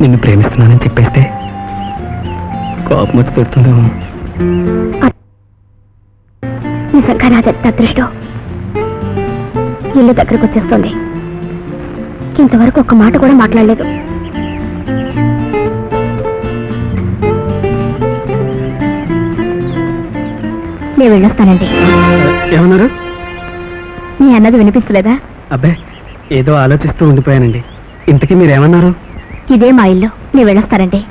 నిన్ను ప్రేమిస్తున్నానని చెప్పేస్తే కోపం వచ్చి తిడుతుందేమో. నిజంగా ఎంత అదృష్టం ఇల్లు దగ్గరకు వచ్చేస్తుంది. ఇంతవరకు ఒక్క మాట కూడా మాట్లాడలేదు. నేను వెళ్ళొస్తానండి. ఏమన్నారు? మీ అన్నది వినిపించలేదా? అబ్బే ఏదో ఆలోచిస్తూ ఉండిపోయానండి. ఇంతకీ మీరేమన్నారు? ఇదే మా ఇల్లు. నేను వెళ్ళొస్తానండి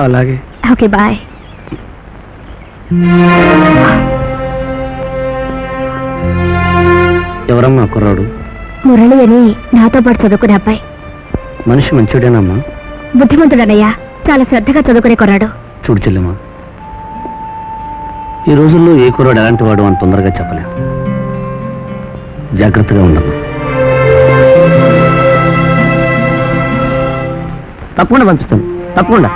అలాగే. Okay bye. ఎవరమ్మా కుర్రాడు? మురళి అని నాతో పాటు చదువుకునే అబ్బాయి. మనిషి మంచిడేనమ్మా. బుద్ధిమంతుడనయ్యా. చాలా శ్రద్ధగా చదువుకునే కొన్నాడు చూడు చెల్లెమ్మా. ఈ రోజుల్లో ఏ కుర్రాడు ఎలాంటి వాడు అని తొందరగా చెప్పలేం. జాగ్రత్తగా ఉండమ్మా. తప్పకుండా పంపిస్తాను. తప్పకుండా.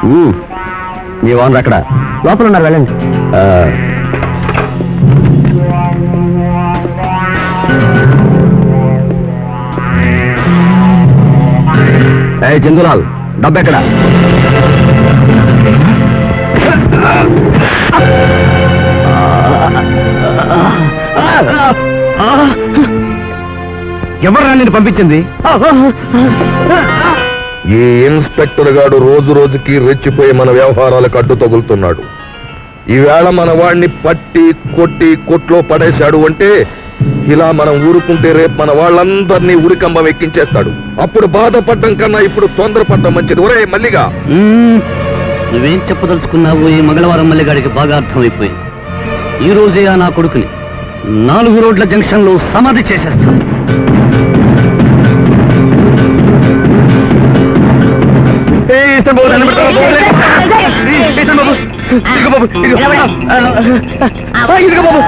మీ ఓనర్ అక్కడ లోపల ఉన్నారు వెళ్ళండి. ఏ చందులాల్ డబ్బెక్కడ ఎవరు నిన్ను పంపించింది? ఈ ఇన్స్పెక్టర్ గాడు రోజు రోజుకి రెచ్చిపోయి మన వ్యవహారాలకు అడ్డు తగులుతున్నాడు. ఈవేళ మన వాడిని పట్టి కొట్టి కొట్లో పడేశాడు అంటే ఇలా మనం ఊరుకుంటే రేపు మన వాళ్ళందరినీ ఉరికంబం ఎక్కించేస్తాడు. అప్పుడు బాధపడడం కన్నా ఇప్పుడు తొందరపడడం మంచిది. ఒరే మల్లిగా. నువ్వేం చెప్పదలుచుకున్నావు ఈ మంగళవారం మల్లిగాడికి బాగా అర్థమైపోయింది. ఈ రోజే నా కొడుకుని నాలుగు రోడ్ల జంక్షన్లో సమాధి చేసేస్తాను. ఇదిగో బాబు ఇదిగో. ఇదిగో బాబు.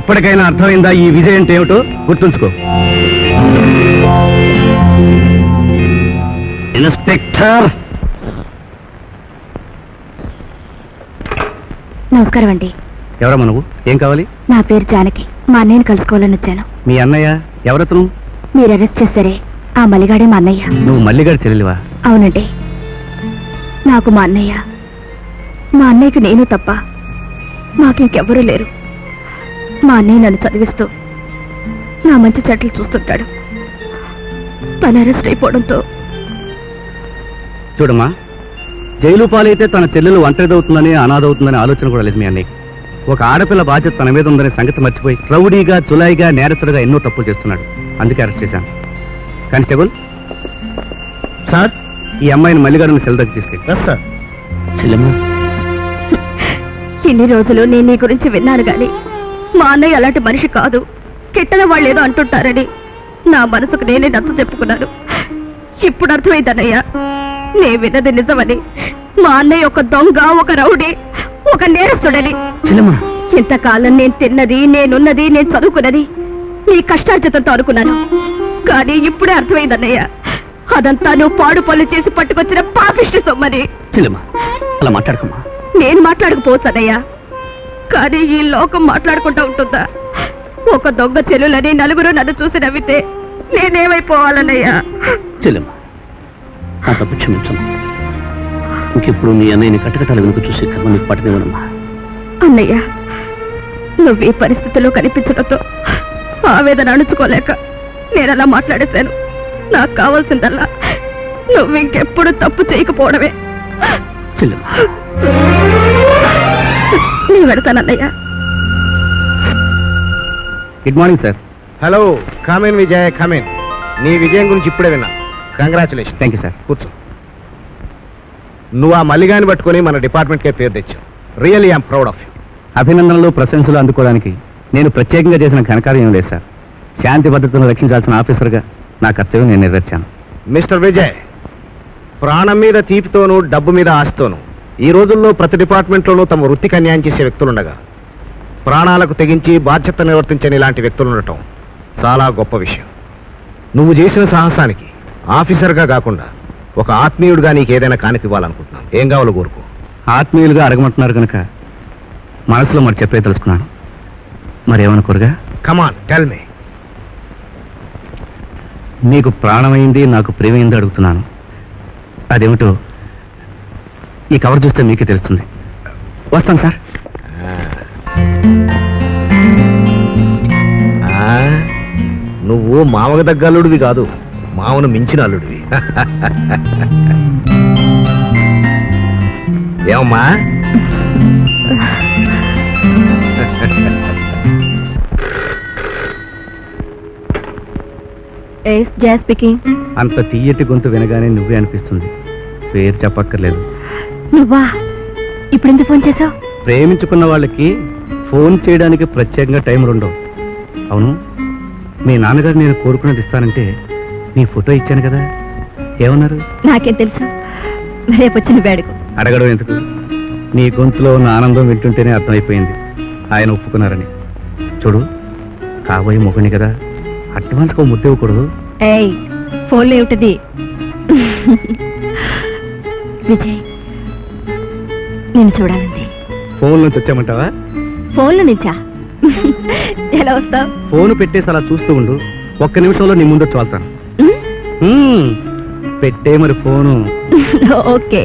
ఇప్పటికైనా అర్థమైందా ఈ విజయం అంటే ఏమిటో గుర్తుంచుకో. ఇన్స్పెక్టర్! నమస్కారం అండి. ఎవరమ్మా నువ్వు? ఏం కావాలి? నా పేరు జానకి. మా అన్నయ్యని కలుసుకోవాలని వచ్చాను. మీ అన్నయ్య ఎవరతను? మీరు అరెస్ట్ చేశారే. ఆ మలిగాడే మా అన్నయ్య. నువ్వు మల్లిగాడి చెల్లెలివా? అవునండి. నాకు మా అన్నయ్య. మా అన్నయ్యకి నేను తప్ప మాకింకెవ్వరూ లేరు. మా అన్నయ్య నన్ను చదివిస్తూ నా మంచి చెట్లు చూస్తుంటాడు. తన అరెస్ట్ అయిపోవడంతో చూడమ్మా జైలు పాలైతే తన చెల్లెలు ఒంటరిదవుతుందని అనాథవుతుందని ఆలోచన కూడా లేదు మీ అన్నయ్యకి ఒక ఆడపిల్ల బాధ్యత తన మీద ఉందనే సంగతి మర్చిపోయి రౌడీగా చులాయిగా నేరస్తుడిగా ఎన్నో తప్పులు చేస్తున్నాడు. అందుకే అరెస్ట్ చేశాను. Constable sir? ఈ అమ్మాయిని మల్లిగాడిని సెల్ దగ్గర తీసుకెళ్ళి. ఇన్ని రోజులు నేను నీ గురించి విన్నాను గాని మా అన్నయ్య అలాంటి మనిషి కాదు. కిట్టన వాళ్ళు ఏదో అంటుంటారని నా మనసుకు నేనే నచ్చ చెప్పుకున్నాను. ఇప్పుడు అర్థమైంది అన్నయ్య నే విన్నది నిజమని. మా అన్నయ్య ఒక దొంగ ఒక రౌడీ ఒక నేరస్తుడని. ఇంతకాలం నేను తిన్నది నేనున్నది నేను చదువుకున్నది నీ కష్టార్జితంతో అనుకున్నాను. కానీ ఇప్పుడే అర్థమైంది అన్నయ్య అదంతా నువ్వు పాడు పనులు చేసి పట్టుకొచ్చిన పాపిష్టి సొమ్మని. అలా మాట్లాడకమ్మా. నేను మాట్లాడకపోవచ్చు అన్నయ్య కానీ ఈ లోకం మాట్లాడుకుంటూ ఉంటుందా? ఒక దొంగ చెల్లులని నలుగురు నన్ను చూసి నవ్వితే నేనేమైపోవాలన్నయ్యా? చెల్లెమ్మా తప్పు క్షమించమ్మా. ఇంకెప్పుడు నీ అన్నయ్యని కట్టకటాల వెనుక చూసి కర్మ నీకు పట్టనివ్వనమ్మా. అన్నయ్య నువ్వు ఈ పరిస్థితిలో కనిపించడంతో ఆవేదన అణుచుకోలేక నేను అలా మాట్లాడేశాను. నాకు కావాల్సిందల్లా నువ్వు ఇంకెప్పుడు తప్పు చేయకపోవడమే. చెల్లెమ్మా. నేను good morning sir hello come in Vijay come in నీ విజయం గురించి ఇప్పుడే విన్నా. కంగ్రాచులేషన్ థ్యాంక్ యూ సార్ కూర్చో. నువ్వు ఆ మల్లిగాని పట్టుకొని మన డిపార్ట్మెంట్కే పేరు తెచ్చావు. Really I'm proud of you అభినందనలు ప్రశంసలు అందుకోవడానికి నేను ప్రత్యేకంగా చేసిన ఘనకార్యం ఏం లేదు సార్ శాంతి భద్రతను రక్షించాల్సిన ఆఫీసర్గా నా కర్తవ్యం నేను నెరవేర్చాను. మిస్టర్ విజయ్ ప్రాణం మీద తీపితోనూ డబ్బు మీద ఆశతోనూ ఈ రోజుల్లో ప్రతి డిపార్ట్మెంట్లోనూ తమ వృత్తికి అన్యాయం చేసే వ్యక్తులుండగా ప్రాణాలకు తెగించి బాధ్యత నిర్వర్తించని ఇలాంటి వ్యక్తులు ఉండటం చాలా గొప్ప విషయం. నువ్వు చేసిన సాహసానికి ఆఫీసర్గా కాకుండా ఒక ఆత్మీయుడిగా నీకు ఏదైనా కానిపివ్వాలనుకుంటున్నాను ఏం కావాలో కోరుకో. ఆత్మీయులుగా అడగమంటున్నారు కనుక మనసులో మరి చెప్పే తెలుసుకున్నాను. మరేమనుకోరుగా కమాన్ టెల్ మీ నీకు ప్రాణమైంది నాకు ప్రేమైంది అడుగుతున్నాను. అదేమిటో ఈ కవర్ చూస్తే మీకే తెలుస్తుంది. వస్తాను సార్. ఆ, నువ్వు మామకు అల్లుడివి కాదు మామను మించిన అల్లుడివి. ఏమమ్మా? ఎస్ జయ స్పీకింగ్ అంత తీయటి గొంతు వినగానే నువ్వే అనిపిస్తుంది. పేరు చెప్పక్కర్లేదు. నువ్వా? ఇప్పుడు ఎందుకు ఫోన్ చేసావు ప్రేమించుకున్న వాళ్ళకి ఫోన్ చేయడానికి ప్రత్యేకంగా టైం ఉండవు అవును మీ నాన్నగారు నేను కోరుకున్నది ఇస్తానంటే నీ ఫోటో ఇచ్చాను కదా. ఏమన్నారు? నాకేం తెలుసు. రేపు వచ్చిన వేడుకు. అడగడం ఎందుకు? నీ గొంతులో ఉన్న ఆనందం వింటుంటేనే అర్థమైపోయింది. ఆయన ఒప్పుకున్నారని. చూడు కాబోయే మొగుని కదా. అడ్వాన్స్గా ముద్ద ఇవ్వకూడదు. ఏయ్ ఫోన్లో ఏమిటది? విజయ్ నేను చూడాలండి. ఫోన్ నుంచి వచ్చామంటావా ఫోన్లో నుంచా? ఎలా వస్తావు? ఫోన్ పెట్టేసి అలా చూస్తూ ఉండు. ఒక్క నిమిషంలో నీ ముందు చాలుతాను పెట్టే మరి ఫోను. ఓకే.